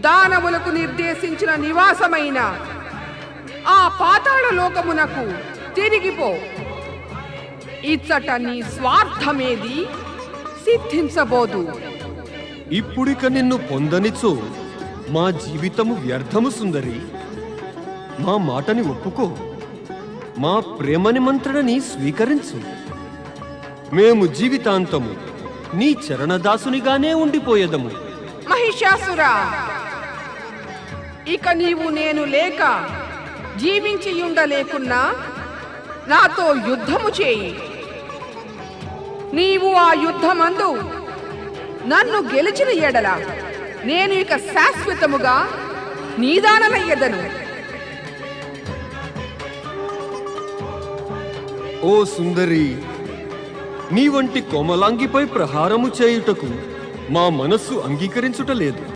దానవులకు నిర్దేశించిన నివాసమైన ఆ పాతాళ లోకమునకు తిరిగిపో. ఇచ్చట నీ స్వార్థమేది సిద్ధించబోదు. ఇప్పుడిక నిన్ను పొందనిచో మా జీవితము వ్యర్థము సుందరి. మా మాటని ఒప్పుకో. మా ప్రేమ నిమంత్రణని స్వీకరించు. మేము జీవితాంతము నీ చరణదాసునిగానే ఉండిపోయేదము. మహిషాసురా! ఇక నీవు నేను లేక జీవించియుండలేకున్నా నాతో యుద్ధము చేయి. నీవు ఆ యుద్ధమందు నన్ను గెలిచిన ఎడల నేను ఇక శాశ్వతముగా నీదానమయ్యదను. ఓ సుందరి నీ వంటి కోమలాంగిపై ప్రహారము చేయుటకు మా మనస్సు అంగీకరించుట లేదు.